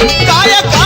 काय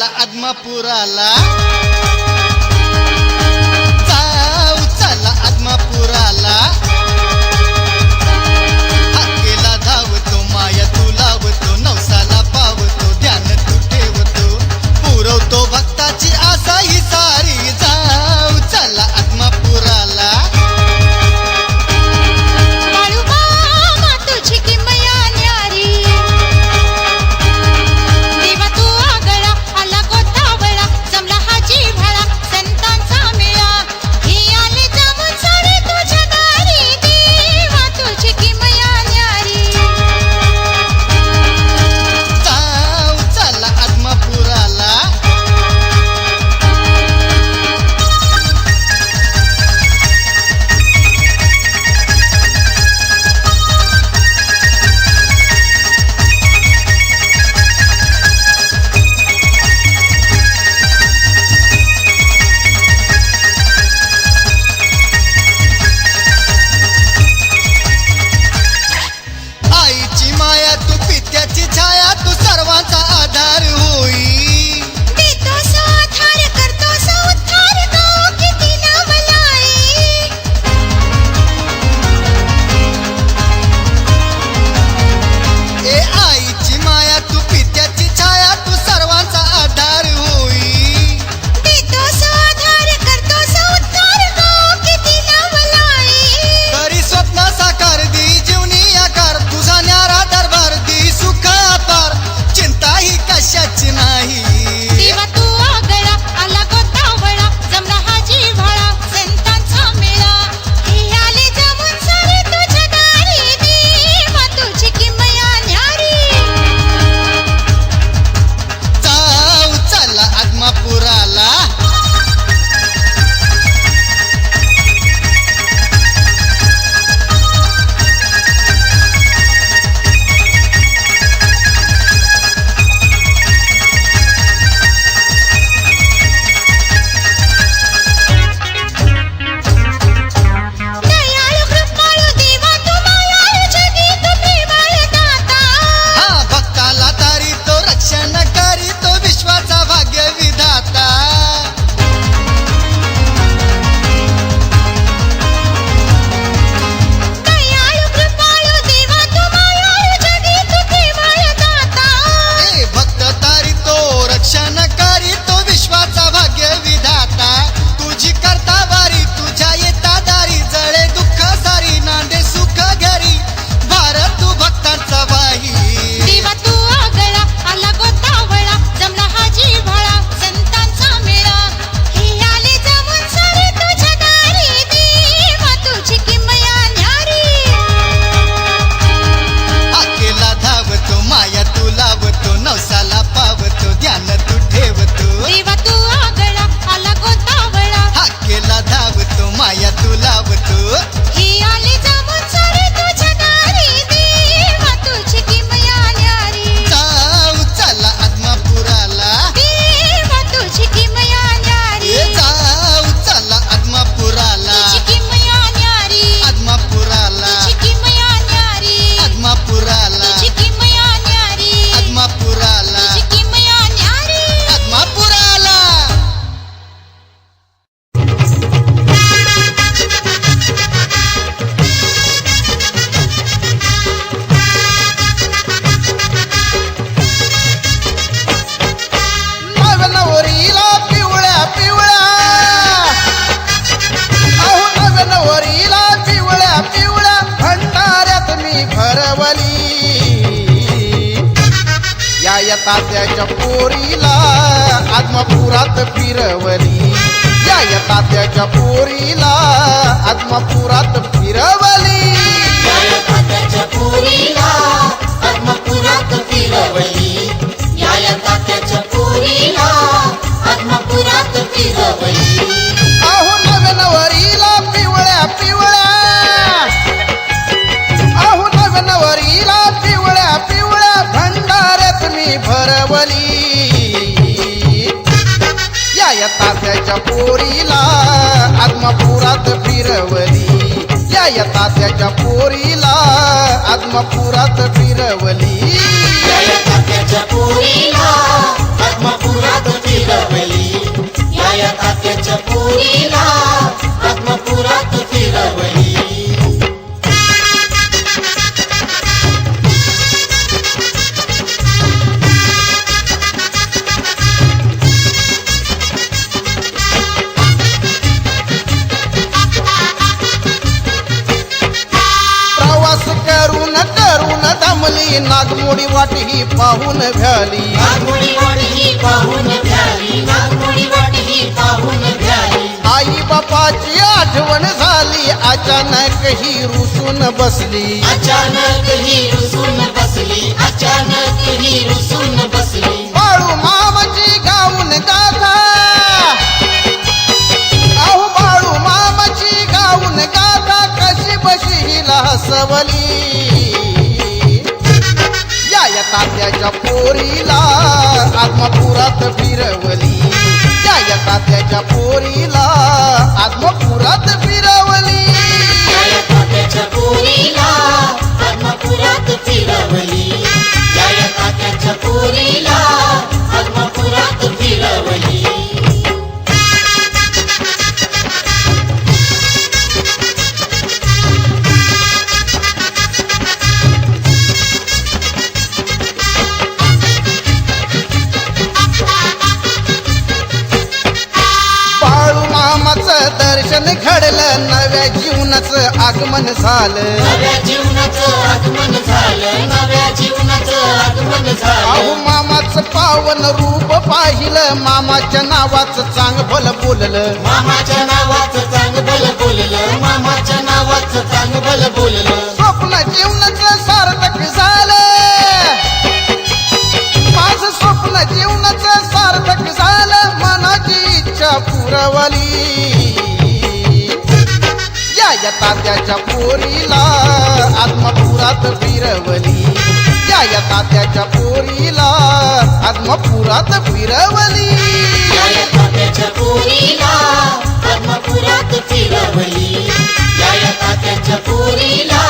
आला आदमापूर आला तात्याच्या पोरीला आत्मपुरात फिरवली. या या तात्याच्या पोरीला आत्मपुरात फिरवली. तात्याच्या पोरीला आत्मपुरात फिरवली. या तात्याच्या पोरीला आत्मपुरात फिरवली. तात्याच्या पोरीला आत्मपुरात फिरवली. या या तात्याच्या पोरीला नागमोडी वाटी ही पाहून भ्याली आई बापाची आठवण झाली अचानक ही रुसून बसली. अचानक ही रुसून बसली. अचानक ही रुसून बसली. बाळू मामाची गाऊन गाथा अहो बाळू मामाची गाऊन गाथा कशी बशी हिला हसवली. या या तात्याच्या पोरीला आत्मपुरात फिरवली. या तात्याच्या पोरीला आत्मपुरात फिरवली. तात्याच्या पोरीला आत्मपुरात फिरवली. जीवनाचं आगमन झालं. नव्या जीवनाचं आगमन झालं. नव्या जीवनाचं आगमन अहो मामाचं पावन रूप पाहिलं. मामाच्या नावाचं चांग भल बोललं. मामाच्या नावाचं चांगलं बोललं. मामाच्या नावाचं चांगलं बोललं. स्वप्न जीवनाचं सार्थक झालं. माझं स्वप्न जीवनाचं सार्थक झालं. मनाची इच्छा पुरवली. या या तात्याच्या पोरीला. आत्मपुरात फिरवली. या या तात्याच्या पोरीला. आत्मपुरात फिरवली. या तात्याच्या पोरीला. आत्मपुरात फिरवली. या या तात्याच्या पोरीला.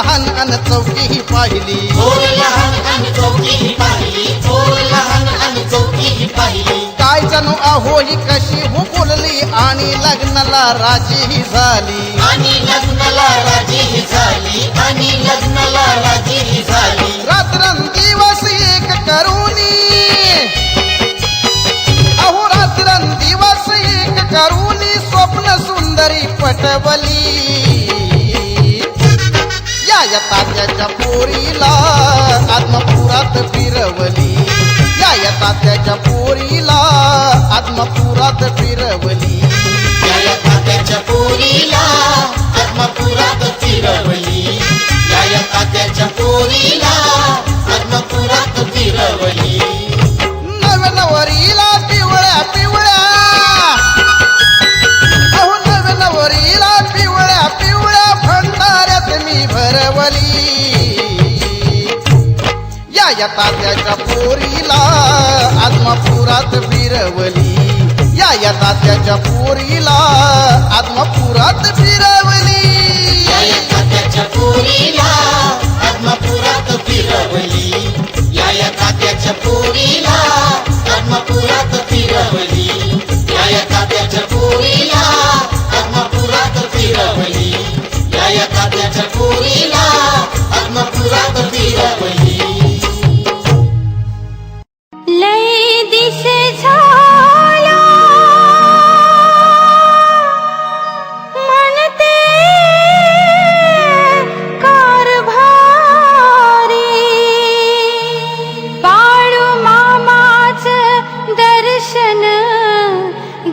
लहान अन चौकी ही पाहिली. थोर लहान आणि चौकी ही पाहिली. थोर लहान आणि चौकी ही पाहिली. काय जणू अहो ही कशी हो बोलली? आणि लग्नाला राजी ही झाली. आणि लग्नाला राजी ही झाली. आणि लग्नाला राजी ही झाली. एक अहो एक करुनी स्वप्न सुंदरी पटवली. या तात्याच्या पोरीला आत्मपुरात फिरवली. या या तात्याच्या पोरीला आत्मपुरात फिरवली. या या तात्याच्या पोरीला या या तात्याच्या पोरीला आत्मपुरात फिरवली. या या तात्याच्या पोरीला आत्मपुरात फिरवली. या या तात्याच्या पोरीला आत्मपुरात फिरवली. या या तात्याच्या पोरीला आत्मपुरात फिरवली. या या तात्याच्या पोरीला आत्मापुरात फिरवली. या या तात्याच्या पोरीला आत्मापुरात फिरवली.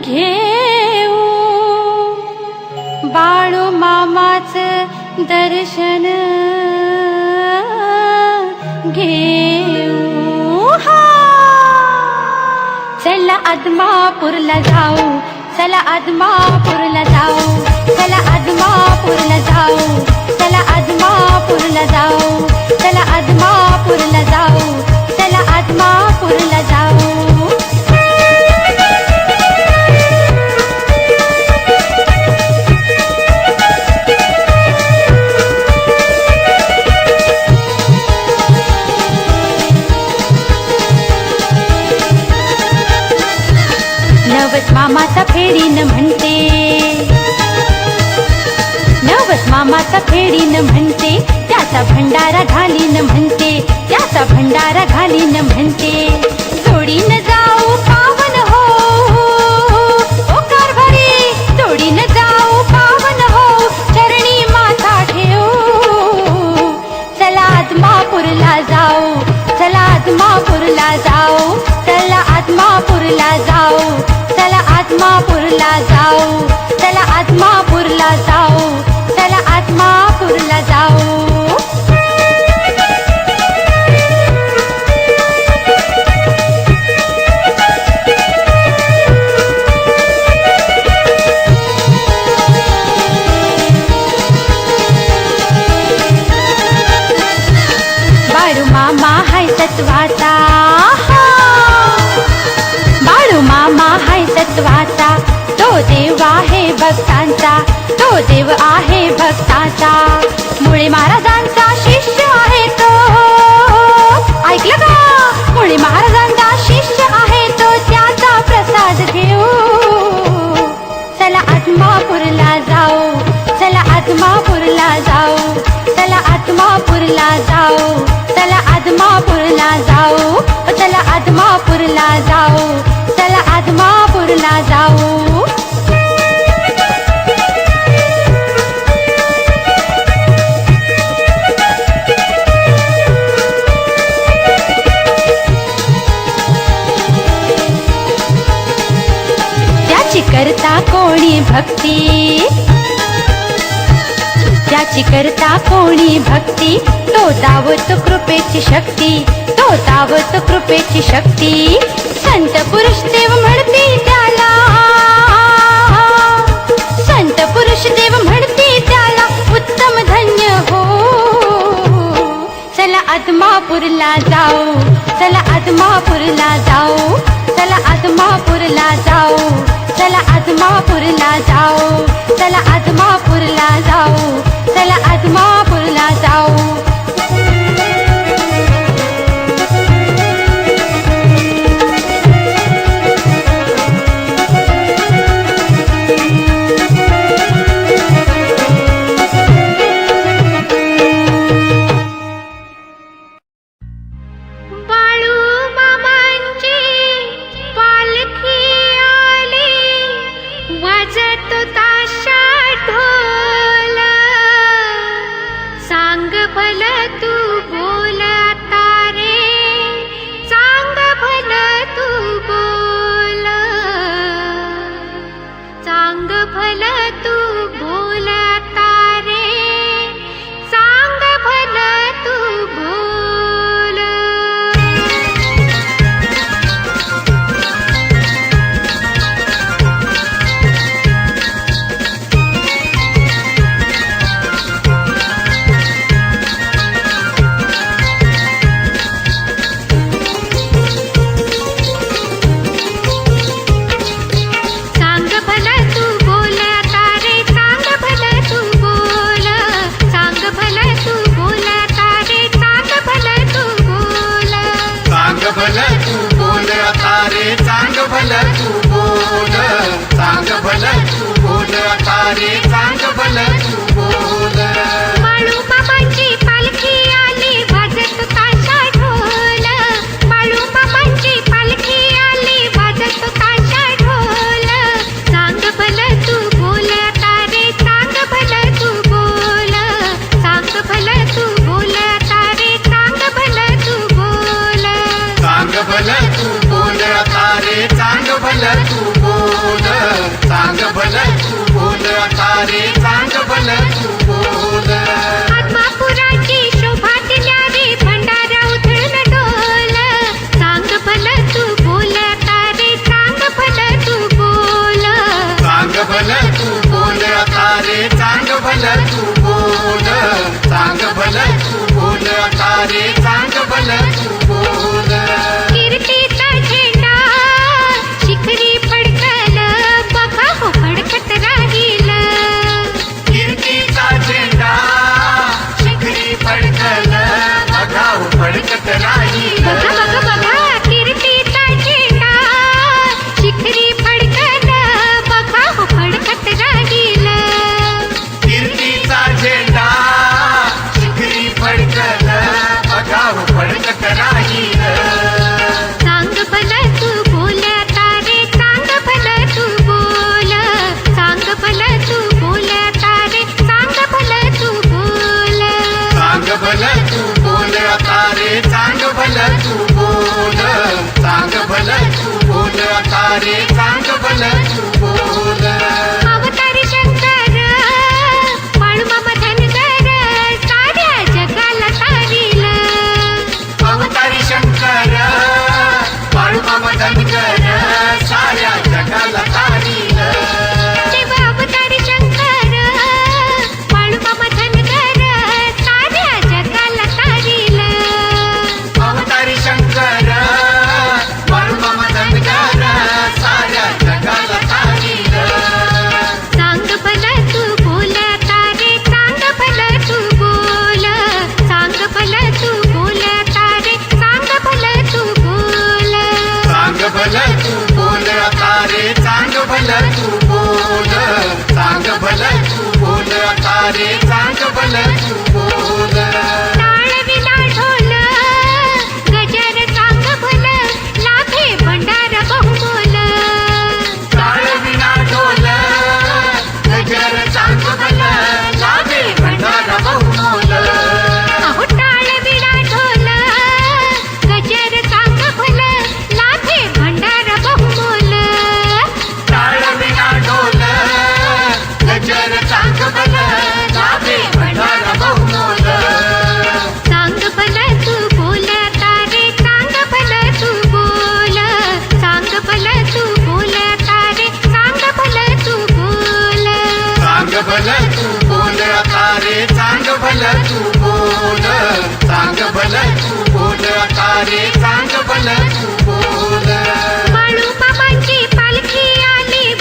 घेऊ बाळू मामाच दर्शन चला आदमापूरला जाऊ. चला आदमापूरला जाऊ. चला आदमापूरला जाऊ. चला आदमापूरला जाऊ. चला आदमापूरला जाऊ. चला आदमापूरला जाऊ. मामाचा फेडीन म्हणते. नवस मामाचा फेडीन म्हणते. त्याचा भंडारा घालीन म्हणते. त्याचा भंडारा घालीन म्हणते. जोडीन जाऊ पावन हो, हो, हो. ओ जोडीन जाऊ पावन हो. चरणी माथा ठेवू. चला आत्मापूरला जाऊ. चला आत्मापूरला जाऊ. चला आत्मापूरला जाऊ आत्मापूरला जाऊ चला आत्मापूरला जाऊ चला आत्मापूरला जाऊ. बाळू मामा हाय तत्वाचा बाळू मामा हाय तत्वाचा देव आहे भक्तांचा. तो देव आहे भक्ताचा. मुळे महाराजांचा शिष्य आहे तो. ऐकलं का? मुळे महाराजांचा शिष्य आहे तो. त्याचा प्रसाद घेऊ. चला आत्मापूरला जाऊ. चला आत्मापूरला जाऊ. चला आत्मापूरला जाऊ. चला आत्मापूरला जाऊ. चला आत्मापूरला जाऊ. चला आत्मापूरला जाऊ. भक्ती. त्याची करता कोणी भक्ती तो दावत कृपेची शक्ती तो दावत कृपेची शक्ती. संत पुरुष देव म्हणते त्याला. संत पुरुष देव म्हणते त्याला उत्तम धन्य हो. चला आदमापूरला जाऊ चला आदमापूरला जाऊ चला आदमापूरला जाऊ. चला आत्मापूरला जाऊ. चला आत्मापूरला जाऊ. चला आत्मापूरला जाऊ.